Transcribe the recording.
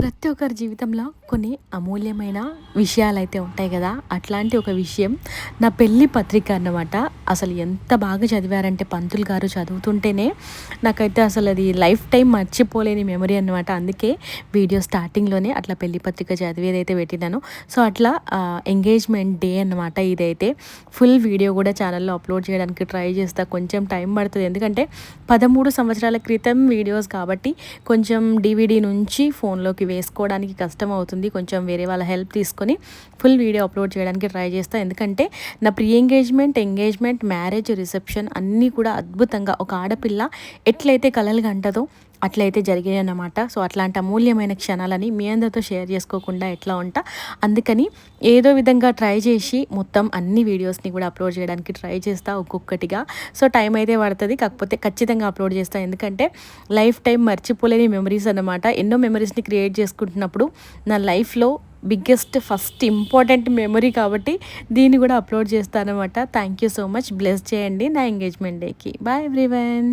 ప్రతి ఒక్కరి జీవితంలో కొన్ని అమూల్యమైన విషయాలు అయితే ఉంటాయి కదా. అట్లాంటి ఒక విషయం నా పెళ్ళి పత్రిక అన్నమాట. అసలు ఎంత బాగా చదివారంటే పంతులు గారు చదువుతుంటేనే నాకైతే అసలు అది లైఫ్ టైం మర్చిపోలేని మెమరీ అనమాట అందుకే వీడియో స్టార్టింగ్లోనే అట్లా పెళ్ళి పత్రిక చదివేది అయితే పెట్టినాను. సో అట్లా ఎంగేజ్మెంట్ డే అనమాట ఇదైతే. ఫుల్ వీడియో కూడా ఛానల్లో అప్లోడ్ చేయడానికి ట్రై చేస్తా. కొంచెం టైం పడుతుంది. ఎందుకంటే పదమూడు సంవత్సరాల క్రితం వీడియోస్ కాబట్టి కొంచెం డివిడి నుంచి ఫోన్లోకి వేసుకోవడానికి కష్టం అవుతుంది. కొంచెం వేరే వాళ్ళ హెల్ప్ తీసుకొని ఫుల్ వీడియో అప్లోడ్ చేయడానికి ట్రై చేస్తాను ఎందుకంటే నా pre engagement engagement marriage reception అన్నీ కూడా అద్భుతంగా ఒక ఆడపిల్ల ఎట్లయితే కలలు అంటదో అట్లయితే జరిగాయి అన్నమాట సో అట్లాంటి అమూల్యమైన క్షణాలని మీ అందరితో షేర్ చేసుకోకుండా ఎట్లా ఉంటా అందుకని ఏదో విధంగా ట్రై చేసి మొత్తం అన్ని వీడియోస్ని కూడా అప్లోడ్ చేయడానికి ట్రై చేస్తా ఒక్కొక్కటిగా. సో టైం అయితే పడుతుంది కాకపోతే ఖచ్చితంగా అప్లోడ్ చేస్తా. ఎందుకంటే లైఫ్ టైం మర్చిపోలేని మెమరీస్ అనమాట ఎన్నో మెమరీస్ని క్రియేట్ చేసుకుంటున్నప్పుడు నా లైఫ్లో బిగ్గెస్ట్ ఫస్ట్ ఇంపార్టెంట్ మెమరీ కాబట్టి దీన్ని కూడా upload చేస్తానమాట thank you so much bless చేయండి నా ఎంగేజ్మెంట్ డేకి బాయ్ ఎవ్రీవన్